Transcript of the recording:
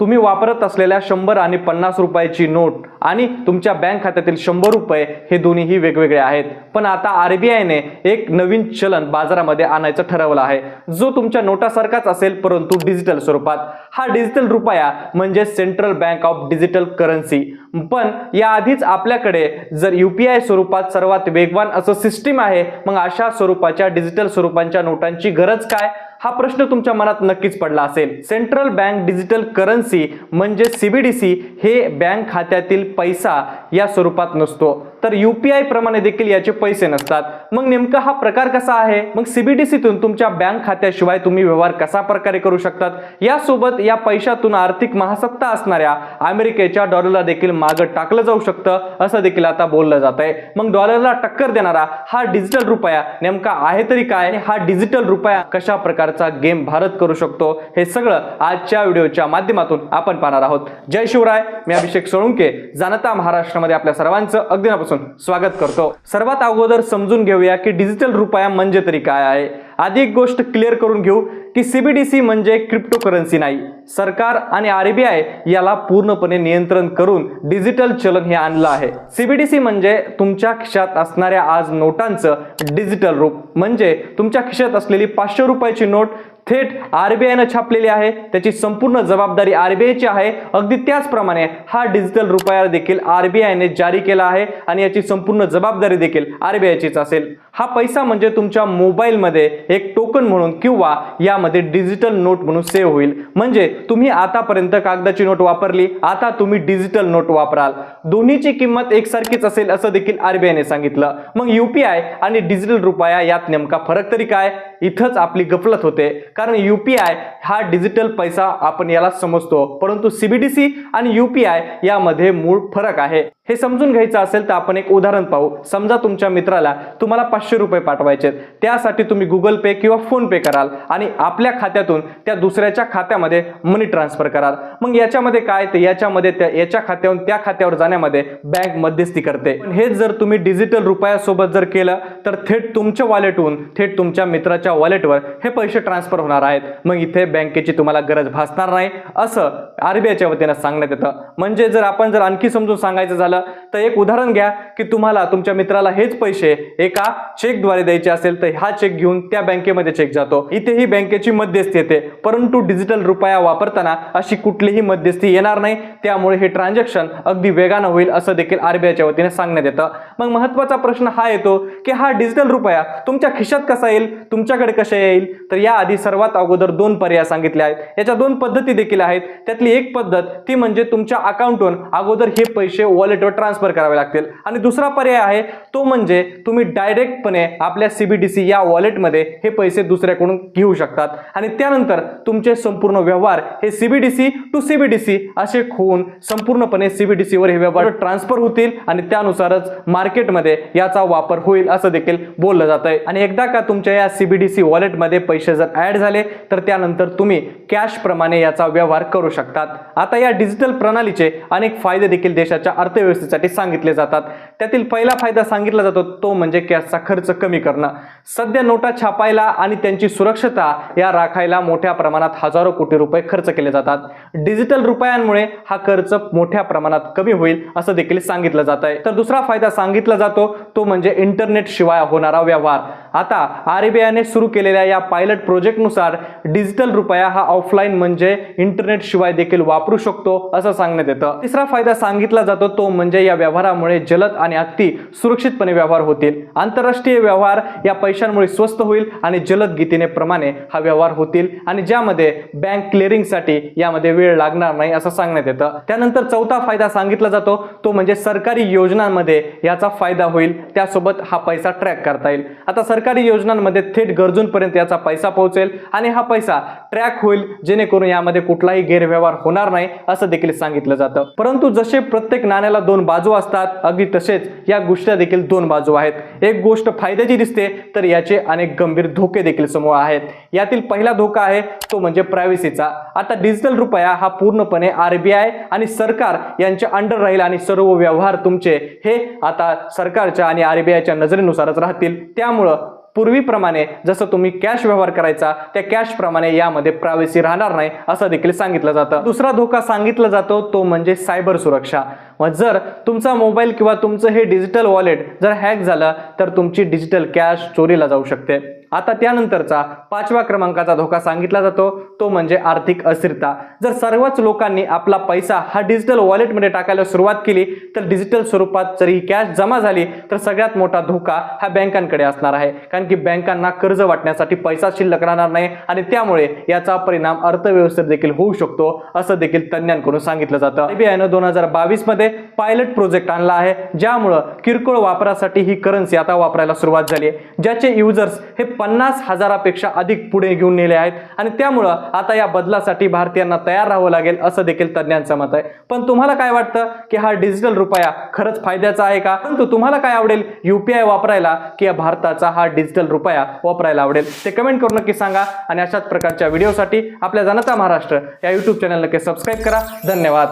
तुम्ही वापरत असलेल्या शंभर आणि पन्नास रुपयाची नोट आणि तुमच्या बँक खात्यातील शंभर रुपये हे दोन्हीही वेगवेगळे आहेत. पण आता आरबीआयने एक नवीन चलन बाजारामध्ये आणायचं ठरवलं आहे. जो तुमच्या नोटासारखाच असेल परंतु डिजिटल स्वरूपात. हा डिजिटल रुपया म्हणजे central bank of digital currency. पण याआधीच आपल्याकडे जर युपीआय स्वरूपात सर्वात वेगवान असं सिस्टीम आहे मग अशा स्वरूपाच्या डिजिटल स्वरूपांच्या नोटांची गरज काय? हा प्रश्न तुमच्या मनात नक्कीच पडला असेल. सेंट्रल बँक डिजिटल करन्सी म्हणजे सीबीडीसी हे बँक खात्यातील पैसा या स्वरूपात नसतो. तर यू पी आय प्रमाणे देखील याचे पैसे नसतात. मग नेमका हा प्रकार कसा आहे? मग सीबीडीसीतून तुमच्या बँक खात्याशिवाय तुम्ही व्यवहार कसा प्रकारे करू शकतात? यासोबत या पैशातून आर्थिक महासत्ता असणाऱ्या अमेरिकेच्या डॉलरला देखील मागं टाकलं जाऊ शकतं असं देखील आता बोललं जात आहे मग डॉलरला टक्कर देणारा हा डिजिटल रुपया नेमका आहे तरी काय हा डिजिटल रुपया कशा प्रकारचा गेम भारत करू शकतो? हे सगळं आजच्या व्हिडिओच्या माध्यमातून आपण पाहणार आहोत. जय शिवराय मी अभिषेक सोळुंके जाणता महाराष्ट्रामध्ये आपल्या सर्वांचं अगदी मनापासून स्वागत करतो. सर्वात अगोदर समजून घेऊया की डिजिटल रुपया म्हणजे तरी काय आहे. आधी एक गोष्ट क्लिअर करून घेऊ की सीबीडीसी म्हणजे क्रिप्टो करन्सी नाही. सरकार आणि आरबीआय याला पूर्णपणे नियंत्रण करून डिजिटल चलन हे आणलं आहे. सीबीडीसी म्हणजे तुमच्या खिशात असणाऱ्या आज नोटांचं डिजिटल रूप. म्हणजे तुमच्या खिशात असलेली पाचशे रुपयाची नोट थेट आरबीआयनं छापलेली आहे. त्याची संपूर्ण जबाबदारी आरबीआयची आहे. अगदी त्याचप्रमाणे हा डिजिटल रुपया देखील आरबीआयने जारी केला आहे आणि याची संपूर्ण जबाबदारी देखील आरबीआयचीच असेल. हा पैसा म्हणजे तुमच्या मोबाईलमध्ये एक टोकन म्हणून किंवा यामध्ये डिजिटल नोट म्हणून सेव्ह होईल. म्हणजे तुम्ही आतापर्यंत कागदाची नोट वापरली आता तुम्ही डिजिटल नोट वापराल. दोन्हीची किंमत एकसारखीच असेल असं देखील आरबीआयने सांगितलं. मग युपीआय आणि डिजिटल रुपया यात नेमका फरक तरी काय? इथंच आपली गफलत होते. कारण युपीआय हा डिजिटल पैसा आपण याला समजतो. परंतु सीबीडीसी आणि युपीआय यामध्ये मूळ फरक आहे. हे समजून घ्यायचं असेल तर आपण एक उदाहरण पाहू. समजा तुमच्या मित्राला तुम्हाला पाचशे रुपये पाठवायचे त्यासाठी तुम्ही गुगल पे किंवा फोन पे कराल आणि आपल्या खात्यातून त्या दुसऱ्याच्या खात्यामध्ये मनी ट्रान्सफर कराल. मग याच्यामध्ये काय? ते याच्यामध्ये त्या याच्या खात्याहून त्या खात्यावर जाण्यामध्ये बँक मध्यस्थी करते. पण हेच जर तुम्ही डिजिटल रुपयासोबत जर केलं तर थेट तुमच्या वॉलेटहून थेट तुमच्या मित्राच्या वॉलेटवर हे पैसे ट्रान्सफर होणार आहेत. मग इथे बँकेची तुम्हाला गरज भासणार नाही. असं आरबीआयच्या वतीनं सांगण्यात येतं. म्हणजे जर आपण जर आणखी समजून सांगायचं झालं तर एक उदाहरण घ्या की तुम्हाला तुमच्या मित्राला हेच पैसे एका चेकद्वारे द्यायचे असेल तर हा चेक घेऊन त्या बँकेमध्ये चेक जातो. इथेही बँकेची मध्यस्थी येते. परंतु डिजिटल रुपया वापरताना अशी कुठलीही मध्यस्थी येणार नाही. त्यामुळे हे ट्रान्झॅक्शन अगदी वेगानं होईल असं देखील आरबीआयच्या वतीने सांगण्यात येतं. मग महत्त्वाचा प्रश्न हा येतो की हा डिजिटल रुपया तुमच्या खिशात कसा येईल? तुमच्याकडे कसा येईल? तर याआधी सर्वात अगोदर दोन पर्याय सांगितले आहेत. याच्या दोन पद्धती देखील आहेत. त्यातली एक पद्धत ती म्हणजे तुमच्या अकाउंटवरून अगोदर हे पैसे वॉलेटवर ट्रान्सफर करावे लागतील. आणि दुसरा पर्याय आहे तो म्हणजे तुम्ही डायरेक्टपणे आपल्या सीबीडीसी या वॉलेटमध्ये हे पैसे दुसऱ्याकडून घेऊ शकतात. आणि त्यानंतर तुमचे संपूर्ण व्यवहार हे सीबीडीसी टू सीबीडीसी असे होऊन संपूर्णपणे सीबीडीसीवर हे व्यवहार ट्रान्सफर होतील आणि त्यानुसारच मार्केटमध्ये याचा वापर होईल असं देखील बोललं जात आहे आणि एकदा का तुमच्या या सीबीडीसी वॉलेटमध्ये पैसे जर ॲड झाले तर त्यानंतर तुम्ही कॅशप्रमाणे याचा व्यवहार करू शकतात. आता या डिजिटल प्रणालीचे अनेक फायदे देखील देशाच्या अर्थव्यवस्थेसाठी सांगितले जातात. त्यातील पहिला फायदा सांगितला जातो तो म्हणजे कॅशचा खर्च कमी करणं. सध्या नोटा छापायला आणि त्यांची सुरक्षता या राखायला मोठ्या प्रमाणात हजारो कोटी रुपये खर्च केले जातात. डिजिटल रुपयांमुळे हा खर्च मोठ्या प्रमाणात कमी होईल असं देखील सांगितलं जात आहे तर दुसरा फायदा सांगितला जातो तो म्हणजे इंटरनेट शिवाय होणारा व्यवहार. आता आरबीआयने सुरू केलेल्या या पायलट प्रोजेक्टनुसार डिजिटल रुपया हा ऑफलाईन म्हणजे इंटरनेट शिवाय देखील वापरू शकतो असं सांगण्यात येतं. तिसरा फायदा सांगितला जातो तो म्हणजे या व्यवहारामुळे जलद आणि अगदी सुरक्षितपणे व्यवहार होतील. आंतरराष्ट्रीय व्यवहार या पैशांमुळे स्वस्त होईल आणि जलद गतीने प्रमाणे हा व्यवहार होतील आणि ज्यामध्ये बँक क्लिअरिंगसाठी यामध्ये वेळ लागणार नाही असं सांगण्यात येतं. त्यानंतर चौथा फायदा सांगितला जातो तो म्हणजे सरकारी योजनांमध्ये याचा फायदा होईल. त्यासोबत हा पैसा ट्रॅक करता येईल. आता सरकारी योजनांमध्ये थेट गरजूंपर्यंत याचा पैसा पोहोचेल आणि हा पैसा ट्रॅक होईल जेणेकरून यामध्ये कुठलाही गैरव्यवहार होणार नाही असं देखील सांगितलं जातं. परंतु जसे प्रत्येक नाण्याला दोन बाजू असतात अगदी तसेच या गोष्टी देखील दोन बाजू आहेत. एक गोष्ट फायद्याची दिसते तर याचे अनेक गंभीर धोके देखील समोर आहेत. यातील पहिला धोका आहे तो म्हणजे प्रायव्हसीचा आता डिजिटल रुपया हा पूर्णपणे आरबीआय आणि सरकार यांच्या अंडर राहील आणि सर्व व्यवहार तुमचे हे आता सरकारच्या आणि आरबीआयच्या नजरेनुसारच राहतील. त्यामुळं पूर्वीप्रमाणे जसं तुम्ही कॅश व्यवहार करायचा त्या कॅशप्रमाणे यामध्ये प्रायव्हसी राहणार नाही असं देखील सांगितलं जातं. दुसरा धोका सांगितला जातो तो म्हणजे सायबर सुरक्षा. मग जर तुमचा मोबाईल किंवा तुमचं हे डिजिटल वॉलेट जर हॅक झालं तर तुमची डिजिटल कॅश चोरीला जाऊ शकते. आता त्यानंतरचा पाचव्या क्रमांकाचा धोका सांगितला जातो तो म्हणजे आर्थिक अस्थिरता. जर सर्वच लोकांनी आपला पैसा हा डिजिटल वॉलेटमध्ये टाकायला सुरुवात केली तर डिजिटल स्वरूपात जरी कॅश जमा झाली तर सगळ्यात मोठा धोका हा बँकांकडे असणार आहे. कारण की बँकांना कर्ज वाटण्यासाठी पैसा शिल्लक राहणार नाही आणि त्यामुळे याचा परिणाम अर्थव्यवस्थेत देखील होऊ शकतो असं देखील तज्ज्ञांकडून सांगितलं जातं. आरबीआयनं दोन हजार बावीसमध्ये मध्ये पायलट प्रोजेक्ट आणला आहे. ज्यामुळं किरकोळ वापरासाठी ही करन्सी आता वापरायला सुरुवात झाली आहे. ज्याचे युजर्स हे पन्नास हजारापेक्षा अधिक पुढे घेऊन नेले आहेत. आणि त्यामुळं आता या बदलासाठी भारतीयांना तयार राहावं लागेल असं देखील तज्ज्ञांचं मत आहे. पण तुम्हाला काय वाटतं की हा डिजिटल रुपया खरंच फायद्याचा आहे का? परंतु तुम्हाला काय आवडेल? युपीआय वापरायला की या भारताचा हा डिजिटल रुपया वापरायला आवडेल? ते कमेंट करून नक्की सांगा. आणि अशाच प्रकारच्या व्हिडिओसाठी आपल्या जनता महाराष्ट्र या यूट्यूब चॅनल नक्की सबस्क्राईब करा. धन्यवाद.